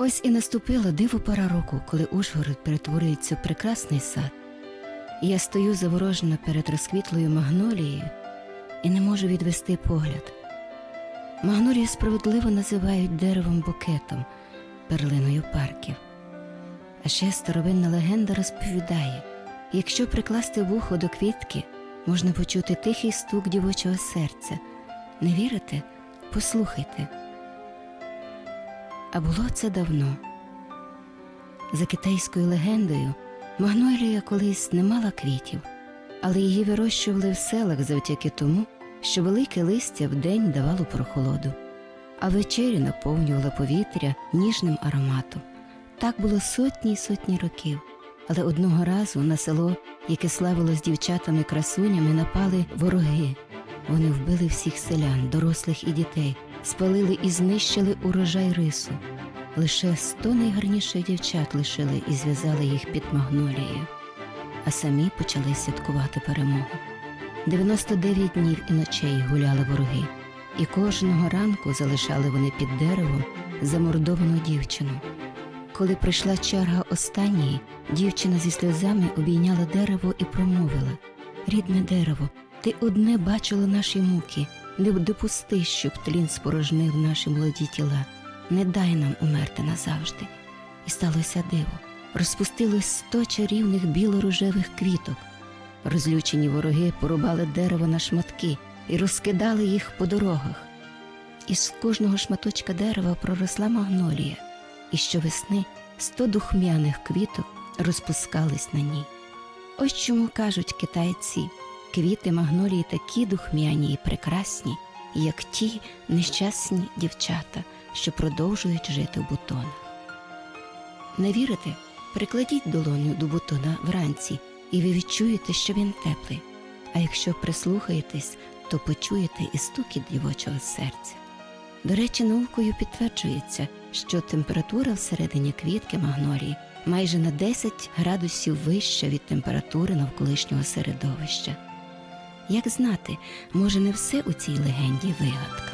Ось і наступила диво пора року, коли Ужгород перетворюється в прекрасний сад. Я стою заворожена перед розквітлою магнолією і не можу відвести погляд. Магнолію справедливо називають деревом букетом, перлиною парків. А ще старовинна легенда розповідає: якщо прикласти вухо до квітки, можна почути тихий стук дівочого серця. Не вірите? Послухайте. А було це давно. За китайською легендою, магнолія колись не мала квітів, але її вирощували в селах завдяки тому, що велике листя вдень давало прохолоду, а ввечері наповнювало повітря ніжним ароматом. Так було сотні й сотні років. Але одного разу на село, яке славилось дівчатами красунями, напали вороги. Вони вбили всіх селян, дорослих і дітей, спалили і знищили урожай рису. Лише сто найгарніших дівчат лишили і зв'язали їх під магнолією, а самі почали святкувати перемогу. 99 днів і ночей гуляли вороги, і кожного ранку залишали вони під деревом замордовану дівчину. Коли прийшла черга останньої, дівчина зі сльозами обійняла дерево і промовила Рідне дерево, ти одне бачила наші муки, не допусти, щоб тлін спорожнив наші молоді тіла, не дай нам умерти назавжди. І сталося диво. Розпустилось сто чарівних біло-рожевих квіток. Розлючені вороги порубали дерево на шматки і розкидали їх по дорогах. Із кожного шматочка дерева проросла магнолія, і щовесни сто духмяних квіток розпускались на ній. Ось чому кажуть китайці, квіти магнолії такі духмяні і прекрасні, як ті нещасні дівчата, що продовжують жити в бутонах. Не вірите? Прикладіть долоню до бутона вранці, і ви відчуєте, що він теплий. А якщо прислухаєтесь, то почуєте і стукіт дівочого серця. До речі, наукою підтверджується, що температура всередині квітки магнолії майже на 10 градусів вища від температури навколишнього середовища. Як знати, може не все у цій легенді вигадка.